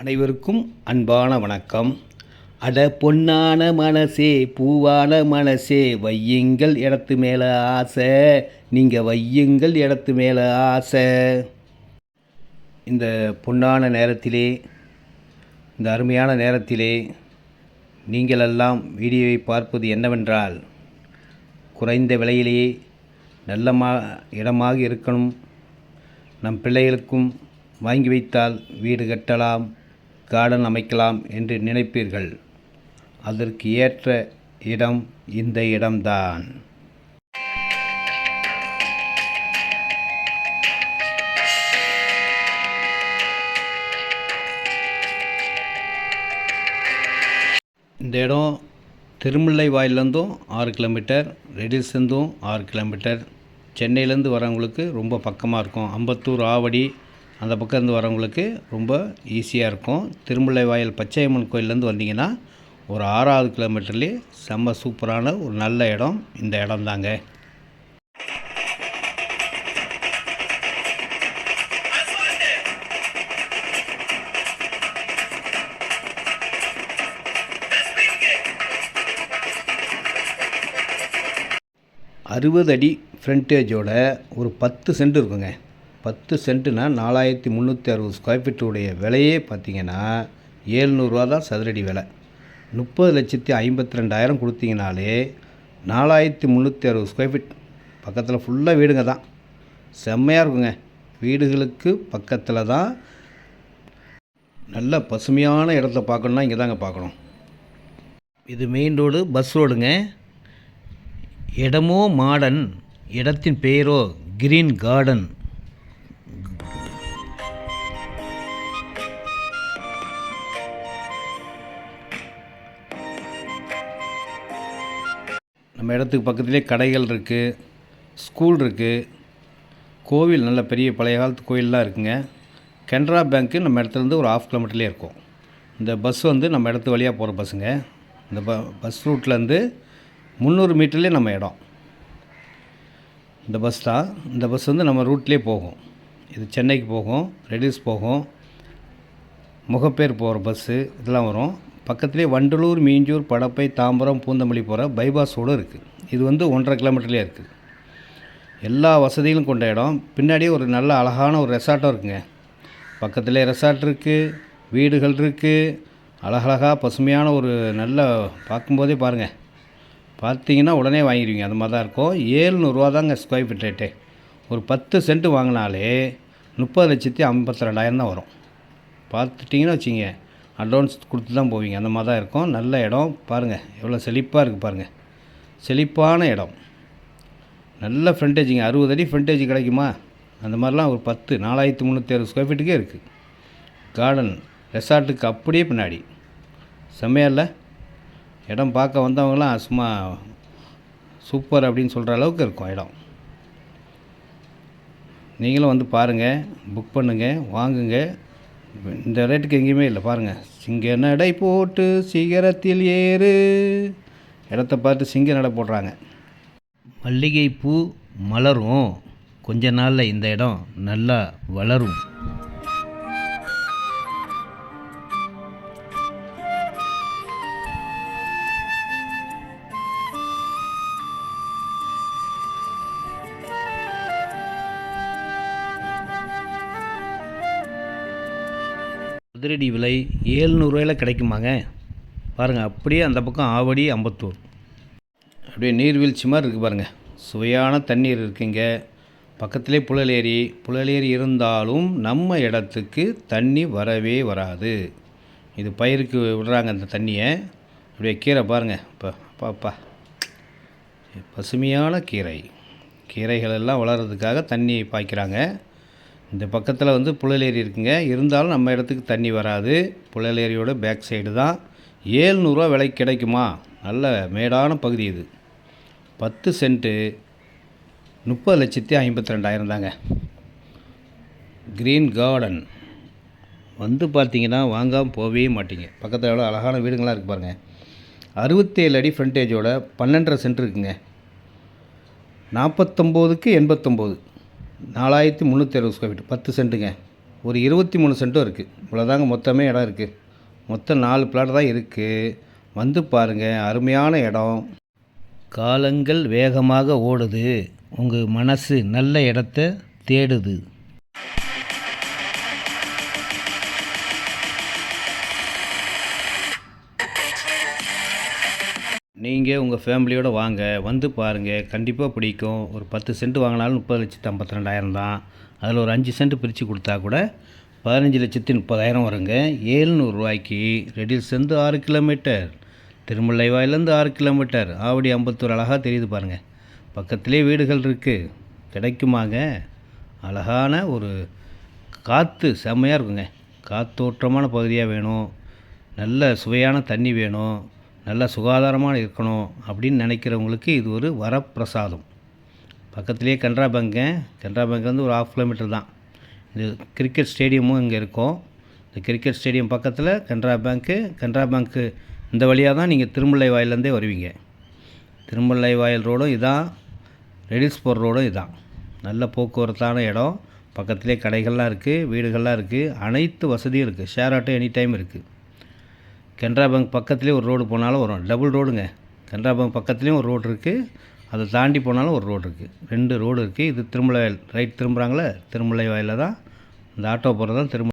அனைவருக்கும் அன்பான வணக்கம். அட பொன்னான மனசே பூவான மனசே வையுங்கள் இடத்து மேலே ஆசை. நீங்கள் வையுங்கள் இடத்து மேலே ஆசை. இந்த பொன்னான நேரத்திலே இந்த அருமையான நேரத்திலே நீங்களெல்லாம் வீடியோவை பார்ப்பது என்னவென்றால் குறைந்த விலையிலேயே நல்ல மா இடமாக இருக்கணும். நம் பிள்ளைகளுக்கும் வாங்கி வைத்தால் வீடு கட்டலாம். கார்டன் அமைக்கலாம் என்று நினைப்பீர்கள். அதற்கு ஏற்ற இடம் இந்த இடம்தான். இந்த இடம் திருமுல்லை வாயிலேருந்தும் ஆறு கிலோமீட்டர் ரெடில்ஸ்லேருந்தும் ஆறு கிலோமீட்டர். சென்னையிலேருந்து வரவங்களுக்கு ரொம்ப பக்கமாக இருக்கும். அம்பத்தூர் ஆவடி அந்த பக்கம் இருந்து வரவங்களுக்கு ரொம்ப ஈஸியாக இருக்கும். திருமுல்லை வாயில் பச்சையம்மன் கோயிலேருந்து வந்தீங்கன்னா ஒரு ஆறாவது கிலோமீட்டர்லேயே செம்ம சூப்பரான ஒரு நல்ல இடம். இந்த இடம் தாங்க. அறுபது அடி ஃப்ரண்டேஜோட ஒரு பத்து சென்ட் இருக்குங்க. பத்து சென்ட்டுனா நாலாயிரத்தி முந்நூற்றி அறுபது ஸ்கொயர் ஃபீட்டுடைய விலையே பார்த்தீங்கன்னா ஏழ்நூறுரூவா தான் சதுரடி விலை. முப்பது லட்சத்தி ஐம்பத்தி ரெண்டாயிரம் கொடுத்தீங்கனாலே நாலாயிரத்தி முந்நூற்றி அறுபது ஸ்கொயர் ஃபீட் பக்கத்தில் ஃபுல்லாக வீடுங்க தான். செம்மையாக இருக்குங்க. வீடுகளுக்கு பக்கத்தில் தான் நல்ல பசுமையான இடத்த பார்க்கணுன்னா இங்கே தாங்க பார்க்கணும். இது மெயின் ரோடு பஸ் ரோடுங்க இடமோ மாடன் இடத்தின் பெயரோ கிரீன் கார்டன் நம்ம இடத்துக்கு பக்கத்துலேயே கடைகள் இருக்குது ஸ்கூல் இருக்குது கோவில் நல்ல பெரிய பழைய காலத்து கோயிலெலாம் இருக்குங்க. கனரா பேங்க்கு நம்ம இடத்துலேருந்து ஒரு ஆஃப் கிலோமீட்டர்லேயே இருக்கும். இந்த பஸ் வந்து நம்ம இடத்து வழியாக போகிற பஸ்ஸுங்க இந்த ப பஸ் ரூட்லேருந்து முந்நூறு மீட்டர்லேயே நம்ம இடம். இந்த பஸ் தான். இந்த பஸ் வந்து நம்ம ரூட்லேயே போகும். இது சென்னைக்கு போகும் ரெடிஸ் போகும். முகப்பேர் போகிற பஸ்ஸு இதெல்லாம் வரும். பக்கத்துலேயே வண்டலூர் மீஞ்சூர் படப்பை தாம்பரம் பூந்தமல்லி போகிற பைபாஸோடு இருக்குது இது வந்து ஒன்றரை கிலோமீட்டர்லேயே இருக்குது எல்லா வசதிகளும் கொண்ட இடம். பின்னாடியே ஒரு நல்ல அழகான ஒரு ரெசார்ட்டும் இருக்குங்க. பக்கத்துலேயே ரெசார்ட் இருக்குது வீடுகள் இருக்குது அழகழகாக பசுமையான ஒரு நல்ல பார்க்கும்போதே பாருங்கள் பார்த்தீங்கன்னா உடனே வாங்கிடுவீங்க. அந்த மாதிரி தான் இருக்கும் ஏழ்நூறுவா தாங்க ஸ்கொயர் ஃபீட் ரேட்டு ஒரு பத்து சென்ட் வாங்கினாலே முப்பது லட்சத்தி ஐம்பத்தி ரெண்டாயிரம் தான் வரும். பார்த்துட்டிங்கன்னா வச்சுங்க அட்வான்ஸ் கொடுத்து தான் போவீங்க. அந்த மாதிரி தான் இருக்கும். நல்ல இடம். பாருங்கள் எவ்வளோ செழிப்பாக இருக்குது பாருங்கள் செழிப்பான இடம். நல்ல ஃப்ரண்டேஜிங்க அறுபது அடி ஃப்ரண்டேஜ் கிடைக்குமா? அந்த மாதிரிலாம் ஒரு பத்து நாலாயிரத்து முந்நூற்றி அறுபது ஸ்கொயர் ஃபீட்டுக்கே இருக்குது கார்டன் ரெசார்ட்டுக்கு அப்படியே பின்னாடி. செம்மையா இல்லை? இடம் பார்க்க வந்தவங்களாம் சும்மா சூப்பர் அப்படின்னு சொல்கிற அளவுக்கு இருக்கும் இடம். நீங்களும் வந்து பாருங்கள் புக் பண்ணுங்கள் வாங்குங்க. இந்த ரேட்டுக்கு எங்கேயுமே இல்லை. பாருங்கள் சிங்க நடை போட்டு சிகரத்தில் ஏறு. இடத்த பார்த்து சிங்க நடை போடுறாங்க. மல்லிகைப்பூ மலரும். கொஞ்ச நாளில் இந்த இடம் நல்லா வளரும். குதிரடி விலை ஏழ்நூறுவாயில் கிடைக்குமாங்க? பாருங்கள் அப்படியே அந்த பக்கம் ஆவடி அம்பத்தூர். அப்படியே நீர்வீழ்ச்சி மாதிரி இருக்குது பாருங்கள் சுவையான தண்ணீர் இருக்குங்க. பக்கத்திலே புழல் ஏரி புழல் ஏரி இருந்தாலும் நம்ம இடத்துக்கு தண்ணி வரவே வராது. இது பயிருக்கு விடுறாங்க அந்த தண்ணியை. அப்படியே கீரை பாருங்கள் இப்போ பாப்பா பசுமையான கீரை. கீரைகள் எல்லாம் வளர்கிறதுக்காக தண்ணி பாய்க்கிறாங்க. இந்த பக்கத்தில் வந்து புழலேரி இருக்குங்க. இருந்தாலும் நம்ம இடத்துக்கு தண்ணி வராது. புழலேரியோட பேக் சைடு தான். ஏழ்நூறுவா விலைக்கு கிடைக்குமா? நல்ல மேடான பகுதி இது. பத்து சென்ட்டு முப்பது லட்சத்தி ஐம்பத்தி ரெண்டாயிரம் தாங்க. Green garden. வந்து பார்த்தீங்கன்னா வாங்காமல் போகவே மாட்டீங்க. பக்கத்தில் எவ்வளோ அழகான வீடுங்களாம் இருக்குது பாருங்கள் அறுபத்தேழு அடி ஃப்ரண்டேஜோட பன்னெண்டரை சென்ட் இருக்குங்க. நாற்பத்தொம்போதுக்கு எண்பத்தொம்போது. நாலாயிரத்தி முந்நூற்றி அறுபது ஸ்கொயர் ஃபீட் பத்து சென்ட்டுங்க ஒரு இருபத்தி மூணு சென்ட்டும் இருக்குது இவ்வளோதாங்க மொத்தமே இடம் இருக்குது மொத்தம் நாலு பிளாட் தான் இருக்குது வந்து பாருங்கள் அருமையான இடம். காலங்கள் வேகமாக ஓடுது. உங்கள் மனசு நல்ல இடத்த தேடுது. நீங்கள் உங்கள் ஃபேமிலியோடு வாங்க. வந்து பாருங்கள் கண்டிப்பாக பிடிக்கும். ஒரு பத்து சென்ட் வாங்கினாலும் முப்பது லட்சத்து ஐம்பத்தி ரெண்டாயிரம் தான். அதில் ஒரு அஞ்சு சென்ட் பிரித்து கொடுத்தா கூட பதினஞ்சு லட்சத்து முப்பதாயிரம் வருங்க. ஏழ்நூறுரூவாய்க்கு ரெடில்ஸ்லேருந்து ஆறு கிலோமீட்டர் திருமுல்லை வாயிலேருந்து ஆறு கிலோமீட்டர் ஆவடி அம்பத்தூர் அழகாக தெரியுது பாருங்கள் பக்கத்திலே வீடுகள் இருக்குது கிடைக்குமாங்க? அழகான ஒரு காற்று செம்மையாக இருக்குங்க. காத்தோட்டமான பகுதியாக வேணும். நல்ல சுவையான தண்ணி வேணும். நல்ல சுகாதாரமாக இருக்கணும் அப்படின்னு நினைக்கிறவங்களுக்கு இது ஒரு வரப்பிரசாதம். பக்கத்துலேயே கனரா பேங்க்கு கனரா பேங்க் வந்து ஒரு ஆஃப் கிலோமீட்டர் தான். இது கிரிக்கெட் ஸ்டேடியமும் இங்கே இருக்கும். இந்த கிரிக்கெட் ஸ்டேடியம் பக்கத்தில் கனரா பேங்க்கு கனரா பேங்க்கு இந்த வழியாக தான் நீங்கள் திருமலை வாயிலேருந்தே வருவீங்க. திருமலை வாயில் ரோடும் இதான். ரெடிஸ்போர் ரோடும் இதான். நல்ல போக்குவரத்தான இடம். பக்கத்துலேயே கடைகள்லாம் இருக்குது வீடுகள்லாம் இருக்குது அனைத்து வசதியும் இருக்குது ஷேர் ஆட்டோ எனி டைம் இருக்குது கனரா பேங்க் பக்கத்துலேயே ஒரு ரோடு போனாலும் வரும். டபுள் ரோடுங்க. கனரா பேங்க் பக்கத்துலேயும் ஒரு ரோடு இருக்குது அதை தாண்டி போனாலும் ஒரு ரோடு இருக்குது ரெண்டு ரோடு இருக்குது இது திருமலை வயல் ரைட் திரும்புகிறாங்களே திருமலை வயலில் தான். இந்த ஆட்டோ போகிறது தான் திருமலை.